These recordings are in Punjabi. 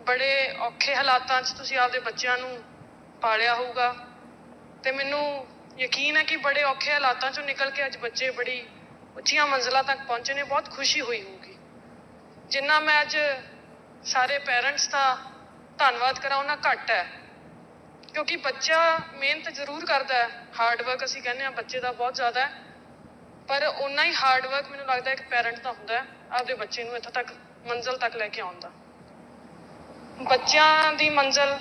ਬੜੇ ਔਖੇ ਹਾਲਾਤਾਂ 'ਚ ਤੁਸੀਂ ਆਪਦੇ ਬੱਚਿਆਂ ਨੂੰ ਪਾਲਿਆ ਹੋਊਗਾ। ਤੇ ਮੈਨੂੰ ਯਕੀਨ ਹੈ ਕਿ ਬੜੇ ਔਖੇ ਹਾਲਾਤਾਂ 'ਚੋਂ ਨਿਕਲ ਕੇ ਅੱਜ ਬੱਚੇ ਬੜੀ ਉੱਚੀਆਂ ਮੰਜ਼ਲਾਂ ਤੱਕ ਪਹੁੰਚੇ ਨੇ, ਬਹੁਤ ਖੁਸ਼ੀ ਹੋਈ ਹੋਊਗੀ। ਜਿੰਨਾ ਮੈਂ ਅੱਜ ਸਾਰੇ ਪੇਰੈਂਟਸ ਦਾ ਧੰਨਵਾਦ ਕਰਾਂ ਉਹਨਾਂ ਘੱਟ ਹੈ। ਕਿਉਂਕਿ ਬੱਚਾ ਮਿਹਨਤ ਜ਼ਰੂਰ ਕਰਦਾ ਹੈ। ਹਾਰਡ ਵਰਕ ਅਸੀਂ ਕਹਿੰਦੇ ਆ ਬੱਚੇ ਦਾ ਬਹੁਤ ਜ਼ਿਆਦਾ ਹੈ। ਪਰ ਉਨਾ ਹੀ ਹਾਰਡ ਵਰਕ ਮੈਨੂੰ ਲੱਗਦਾ ਇੱਕ ਪੇਰੈਂਟ ਦਾ ਹੁੰਦਾ ਹੈ, ਆਪਦੇ ਬੱਚੇ ਨੂੰ ਇੱਥੋਂ ਤੱਕ, ਮੰਜ਼ਲ ਤੱਕ ਲੈ ਕੇ ਆਉਣ ਦਾ। ਬੱਚਿਆਂ ਦੀ ਮੰਜ਼ਲ,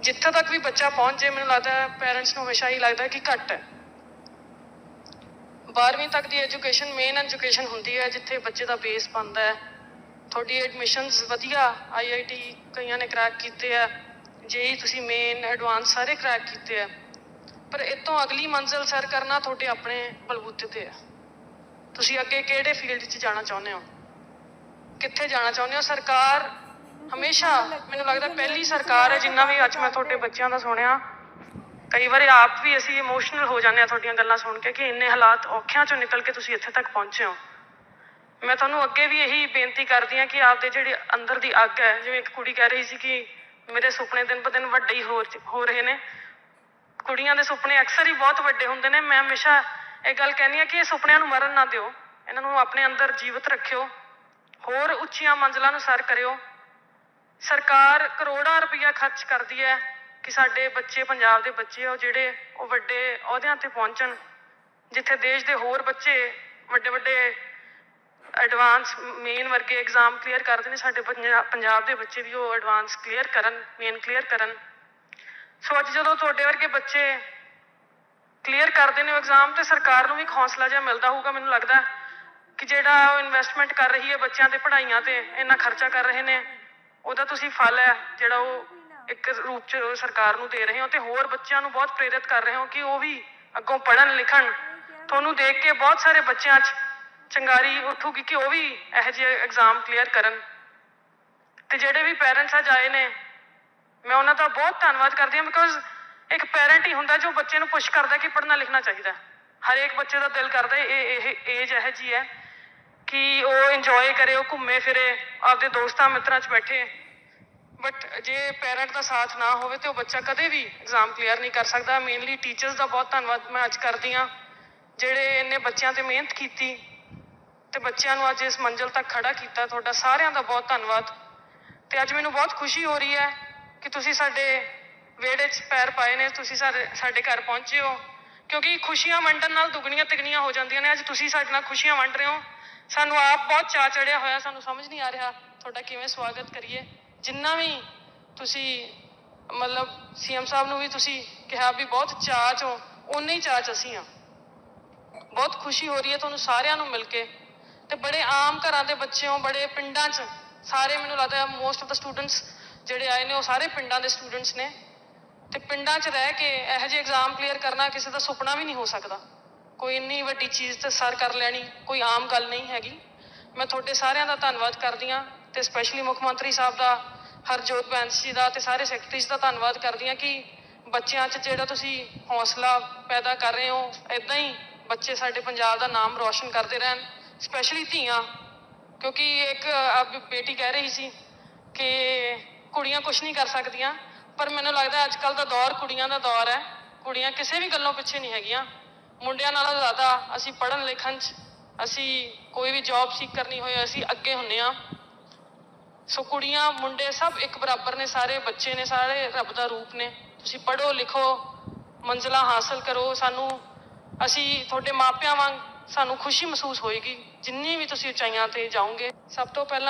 ਜਿੱਥੇ ਤੱਕ ਵੀ ਬੱਚਾ ਪਹੁੰਚ ਜੇ ਮੈਨੂੰ ਲੱਗਦਾ ਹੈ ਪੈਰੈਂਟਸ ਨੂੰ ਹਮੇਸ਼ਾ ਹੀ ਲੱਗਦਾ ਕਿ ਘੱਟ ਹੈ। 12ਵੀਂ ਤੱਕ ਦੀ ਐਜੂਕੇਸ਼ਨ ਮੇਨ ਐਜੂਕੇਸ਼ਨ ਹੁੰਦੀ ਹੈ, ਜਿੱਥੇ ਬੱਚੇ ਦਾ ਬੇਸ ਬਣਦਾ ਹੈ। ਤੁਹਾਡੀ ਐਡਮਿਸ਼ਨਸ ਵਧੀਆ ਆਈਆਈਟੀ ਕਈਆਂ ਨੇ ਕ੍ਰੈਕ ਕੀਤੇ ਆ। ਜੇਈ ਤੁਸੀਂ ਮੇਨ ਐਡਵਾਂਸ ਸਾਰੇ ਕ੍ਰੈਕ ਕੀਤੇ ਆ। ਪਰ ਇਹ ਤੋਂ ਅਗਲੀ ਮੰਜ਼ਿਲ ਸਰ ਕਰਨਾ ਤੁਹਾਡੇ ਆਪਣੇ ਬਲਬੂਤੇ ਤੇ ਹੈ। ਤੁਸੀਂ ਅੱਗੇ ਕਿਹੜੇ ਫੀਲਡ 'ਚ ਜਾਣਾ ਚਾਹੁੰਦੇ ਹੋ? ਕਿੱਥੇ ਜਾਣਾ ਚਾਹੁੰਦੇ ਹੋ? ਸਰਕਾਰ ਹਮੇਸ਼ਾ ਮੈਨੂੰ ਲੱਗਦਾ ਪਹਿਲੀ ਸਰਕਾਰ ਹੈ, ਜਿੰਨਾ ਵੀ ਅੱਜ ਮੈਂ ਤੁਹਾਡੇ ਬੱਚਿਆਂ ਦਾ ਸੁਣਿਆ, ਕਈ ਵਾਰੀ ਆਪ ਵੀ ਅਸੀਂ ਇਮੋਸ਼ਨਲ ਹੋ ਜਾਂਦੇ ਆ ਤੁਹਾਡੀਆਂ ਗੱਲਾਂ ਸੁਣ ਕੇ ਕਿ ਇੰਨੇ ਹਾਲਾਤ ਔਖਿਆਂ ਚੋਂ ਨਿਕਲ ਕੇ ਤੁਸੀਂ ਇੱਥੇ ਤੱਕ ਪਹੁੰਚੇ ਹੋ। ਮੈਂ ਤੁਹਾਨੂੰ ਅੱਗੇ ਵੀ ਇਹੀ ਬੇਨਤੀ ਕਰਦੀ ਹਾਂ ਕਿ ਆਪਦੇ ਜਿਹੜੇ ਅੰਦਰ ਦੀ ਅੱਗ ਹੈ, ਜਿਵੇਂ ਇੱਕ ਕੁੜੀ ਕਹਿ ਰਹੀ ਸੀ ਕਿ ਮੇਰੇ ਸੁਪਨੇ ਦਿਨ ਬ ਦਿਨ ਵੱਡੇ ਹੀ ਹੋ ਹੋ ਰਹੇ ਨੇ। ਕੁੜੀਆਂ ਦੇ ਸੁਪਨੇ ਅਕਸਰ ਹੀ ਬਹੁਤ ਵੱਡੇ ਹੁੰਦੇ ਨੇ। ਮੈਂ ਹਮੇਸ਼ਾ ਇਹ ਗੱਲ ਕਹਿੰਦੀ ਹਾਂ ਕਿ ਇਹ ਸੁਪਨਿਆਂ ਨੂੰ ਮਰਨ ਨਾ ਦਿਓ। ਇਹਨਾਂ ਨੂੰ ਆਪਣੇ ਅੰਦਰ ਜੀਵਤ ਰੱਖਿਓ। ਹੋਰ ਉੱਚੀਆਂ ਮੰਜ਼ਲਾਂ ਨੂੰ ਸਰ ਕਰਿਓ। ਸਰਕਾਰ ਕਰੋੜਾਂ ਰੁਪਈਆ ਖਰਚ ਕਰਦੀ ਹੈ ਕਿ ਸਾਡੇ ਬੱਚੇ, ਪੰਜਾਬ ਦੇ ਬੱਚੇ ਆ, ਉਹ ਜਿਹੜੇ ਉਹ ਵੱਡੇ ਅਹੁਦਿਆਂ ਤੇ ਪਹੁੰਚਣ, ਜਿੱਥੇ ਦੇਸ਼ ਦੇ ਹੋਰ ਬੱਚੇ ਵੱਡੇ ਵੱਡੇ ਐਡਵਾਂਸ ਮੇਨ ਵਰਗੇ ਐਗਜ਼ਾਮ ਕਲੀਅਰ ਕਰਦੇ ਨੇ ਸਾਡੇ ਪੰਜਾ- ਪੰਜਾਬ ਦੇ ਬੱਚੇ ਵੀ ਉਹ ਐਡਵਾਂਸ ਕਲੀਅਰ ਕਰਨ ਮੇਨ ਕਲੀਅਰ ਕਰਨ। ਸੋ ਅੱਜ ਜਦੋਂ ਤੁਹਾਡੇ ਵਰਗੇ ਬੱਚੇ ਕਲੀਅਰ ਕਰਦੇ ਨੇ ਐਗਜ਼ਾਮ ਤੇ ਸਰਕਾਰ ਨੂੰ ਵੀ ਇੱਕ ਹੌਸਲਾ ਜਿਹਾ ਮਿਲਦਾ ਹੋਊਗਾ, ਮੈਨੂੰ ਲੱਗਦਾ ਕਿ ਜਿਹੜਾ ਉਹ ਇਨਵੈਸਟਮੈਂਟ ਕਰ ਰਹੀ ਹੈ ਬੱਚਿਆਂ ਦੇ ਪੜ੍ਹਾਈਆਂ ਤੇ, ਇੰਨਾ ਖਰਚਾ ਕਰ ਰਹੇ ਨੇ ਉਹਦਾ ਤੁਸੀਂ ਫਲ ਹੈ, ਜਿਹੜਾ ਉਹ ਇੱਕ ਰੂਪ ਚ ਸਰਕਾਰ ਨੂੰ ਦੇ ਰਹੇ ਹੋ ਤੇ ਹੋਰ ਬੱਚਿਆਂ ਨੂੰ ਬਹੁਤ ਪ੍ਰੇਰਿਤ ਕਰ ਰਹੇ ਹੋ ਕਿ ਉਹ ਵੀ ਅੱਗੋਂ ਪੜ੍ਹਨ, ਲਿਖਣ। ਤੁਹਾਨੂੰ ਦੇਖ ਕੇ ਬਹੁਤ ਸਾਰੇ ਬੱਚਿਆਂ 'ਚ ਚੰਗਾਰੀ ਉੱਠੂਗੀ ਕਿ ਉਹ ਵੀ ਇਹੋ ਜਿਹੇ ਐਗਜ਼ਾਮ ਕਲੀਅਰ ਕਰਨ। ਤੇ ਜਿਹੜੇ ਵੀ ਪੇਰੈਂਟਸ ਅੱਜ ਆਏ ਨੇ, ਮੈਂ ਉਹਨਾਂ ਦਾ ਬਹੁਤ ਧੰਨਵਾਦ ਕਰਦੀ ਹਾਂ ਬਿਕੋਜ਼ ਇੱਕ ਪੈਰੈਂਟ ਹੀ ਹੁੰਦਾ ਜੋ ਬੱਚੇ ਨੂੰ ਪੁਸ਼ ਕਰਦਾ ਕਿ ਪੜ੍ਹਨਾ, ਲਿਖਣਾ ਚਾਹੀਦਾ। ਹਰ ਇੱਕ ਬੱਚੇ ਦਾ ਦਿਲ ਕਰਦਾ ਇਹ ਇਹ ਏਜ ਇਹੋ ਜੀ ਹੈ। ਕਿ ਉਹ ਇੰਜੋਏ ਕਰੇ, ਉਹ ਘੁੰਮੇ ਫਿਰੇ, ਆਪਦੇ ਦੋਸਤਾਂ ਮਿੱਤਰਾਂ 'ਚ ਬੈਠੇ। ਬਟ ਜੇ ਪੈਰੈਂਟ ਦਾ ਸਾਥ ਨਾ ਹੋਵੇ ਤੇ ਉਹ ਬੱਚਾ ਕਦੇ ਵੀ ਐਗਜ਼ਾਮ ਕਲੀਅਰ ਨਹੀਂ ਕਰ ਸਕਦਾ। ਮੇਨਲੀ ਟੀਚਰਸ ਦਾ ਬਹੁਤ ਧੰਨਵਾਦ ਮੈਂ ਅੱਜ ਕਰਦੀ ਹਾਂ, ਜਿਹੜੇ ਇਹਨੇ ਬੱਚਿਆਂ ਤੇ ਮਿਹਨਤ ਕੀਤੀ ਤੇ ਬੱਚਿਆਂ ਨੂੰ ਅੱਜ ਇਸ ਮੰਜ਼ਿਲ ਤੱਕ ਖੜਾ ਕੀਤਾ। ਤੁਹਾਡਾ ਸਾਰਿਆਂ ਦਾ ਬਹੁਤ ਧੰਨਵਾਦ। ਤੇ ਅੱਜ ਮੈਨੂੰ ਬਹੁਤ ਖੁਸ਼ੀ ਹੋ ਰਹੀ ਹੈ ਕਿ ਤੁਸੀਂ ਸਾਡੇ ਵਿਹੜੇ 'ਚ ਪੈਰ ਪਾਏ ਨੇ, ਤੁਸੀਂ ਸਾਡੇ ਸਾਡੇ ਘਰ ਪਹੁੰਚੇ ਹੋ। ਕਿਉਂਕਿ ਖੁਸ਼ੀਆਂ ਵੰਡਣ ਨਾਲ ਦੁੱਗਣੀਆਂ ਤਿਗਣੀਆਂ ਹੋ ਜਾਂਦੀਆਂ ਨੇ। ਅੱਜ ਤੁਸੀਂ ਸਾਡੇ ਨਾਲ ਖੁਸ਼ੀਆਂ ਵੰਡ ਰਹੇ ਹੋ। ਸਾਨੂੰ ਆਪ ਬਹੁਤ ਚਾਅ ਚੜਿਆ ਹੋਇਆ, ਸਾਨੂੰ ਸਮਝ ਨਹੀਂ ਆ ਰਿਹਾ ਤੁਹਾਡਾ ਕਿਵੇਂ ਸਵਾਗਤ ਕਰੀਏ। ਜਿੰਨਾ ਵੀ ਤੁਸੀਂ, ਮਤਲਬ ਸੀਐਮ ਸਾਹਿਬ ਨੂੰ ਵੀ ਤੁਸੀਂ ਕਿਹਾ ਵੀ ਬਹੁਤ ਚਾਅ ਚੋਂ ਉਨੇ ਹੀ ਚਾਅ ਚ ਅਸੀਂ ਆ। ਬਹੁਤ ਖੁਸ਼ੀ ਹੋ ਰਹੀ ਹੈ ਤੁਹਾਨੂੰ ਸਾਰਿਆਂ ਨੂੰ ਮਿਲ ਕੇ। ਤੇ ਬੜੇ ਆਮ ਘਰਾਂ ਦੇ ਬੱਚਿਓ, ਬੜੇ ਪਿੰਡਾਂ 'ਚ ਸਾਰੇ ਮੈਨੂੰ ਲੱਗਦਾ ਮੋਸਟ ਆਫ ਦਾ ਸਟੂਡੈਂਟਸ ਜਿਹੜੇ ਆਏ ਨੇ, ਉਹ ਸਾਰੇ ਪਿੰਡਾਂ ਦੇ ਸਟੂਡੈਂਟਸ ਨੇ। ਤੇ ਪਿੰਡਾਂ 'ਚ ਰਹਿ ਕੇ ਇਹੋ ਜਿਹੇ ਐਗਜ਼ਾਮ ਕਲੀਅਰ ਕਰਨਾ ਕਿਸੇ ਦਾ ਸੁਪਨਾ ਵੀ ਨਹੀਂ ਹੋ ਸਕਦਾ। ਕੋਈ ਇੰਨੀ ਵੱਡੀ ਚੀਜ਼ ਤੇ ਸਰ ਕਰ ਲੈਣੀ, ਕੋਈ ਆਮ ਗੱਲ ਨਹੀਂ ਹੈਗੀ। ਮੈਂ ਤੁਹਾਡੇ ਸਾਰਿਆਂ ਦਾ ਧੰਨਵਾਦ ਕਰਦੀ ਹਾਂ ਤੇ ਸਪੈਸ਼ਲੀ ਮੁੱਖ ਮੰਤਰੀ ਸਾਹਿਬ ਦਾ, ਹਰਜੋਤ ਬੈਂਸ ਜੀ ਦਾ ਤੇ ਸਾਰੇ ਸੈਕਟਰੀਜ਼ ਦਾ ਧੰਨਵਾਦ ਕਰਦੀ ਹਾਂ ਕਿ ਬੱਚਿਆਂ 'ਚ ਜਿਹੜਾ ਤੁਸੀਂ ਹੌਸਲਾ ਪੈਦਾ ਕਰ ਰਹੇ ਹੋ ਇਦਾਂ ਹੀ ਬੱਚੇ ਸਾਡੇ ਪੰਜਾਬ ਦਾ ਨਾਮ ਰੌਸ਼ਨ ਕਰਦੇ ਰਹਿਣ ਸਪੈਸ਼ਲੀ ਧੀਆਂ। ਕਿਉਂਕਿ ਇੱਕ, ਆਪ ਬੇਟੀ ਕਹਿ ਰਹੀ ਸੀ ਕਿ ਕੁੜੀਆਂ ਕੁਝ ਨਹੀਂ ਕਰ ਸਕਦੀਆਂ, ਪਰ ਮੈਨੂੰ ਲੱਗਦਾ ਅੱਜ ਕੱਲ ਦਾ ਦੌਰ ਕੁੜੀਆਂ ਦਾ ਦੌਰ ਹੈ। ਕੁੜੀਆਂ ਕਿਸੇ ਵੀ ਗੱਲੋਂ ਪਿੱਛੇ ਨਹੀਂ ਹੈਗੀਆਂ। ਮੁੰਡਿਆਂ ਨਾਲੋਂ ਜ਼ਿਆਦਾ ਅਸੀਂ ਪੜ੍ਹਨ ਲਿਖਣ 'ਚ, ਅਸੀਂ ਕੋਈ ਵੀ ਜੌਬ ਸੀਕ ਕਰਨੀ ਹੋਏ, ਅਸੀਂ ਅੱਗੇ ਹੁੰਨੇ ਆ ਸੋ ਕੁੜੀਆਂ, ਮੁੰਡੇ ਸਭ ਇੱਕ ਬਰਾਬਰ ਨੇ, ਸਾਰੇ ਬੱਚੇ ਨੇ, ਸਾਰੇ ਰੱਬ ਦਾ ਰੂਪ ਨੇ। ਤੁਸੀਂ ਪੜ੍ਹੋ, ਲਿਖੋ, ਮੰਜ਼ਿਲਾਂ ਹਾਸਲ ਕਰੋ। ਸਾਨੂੰ, ਅਸੀਂ ਤੁਹਾਡੇ ਮਾਪਿਆਂ ਵਾਂਗ ਸਾਨੂੰ ਖੁਸ਼ੀ ਮਹਿਸੂਸ ਹੋਏਗੀ, ਜਿੰਨੀ ਵੀ ਤੁਸੀਂ ਉਚਾਈਆਂ ਤੇ ਜਾਓਗੇ। ਸਭ ਤੋਂ ਪਹਿਲਾਂ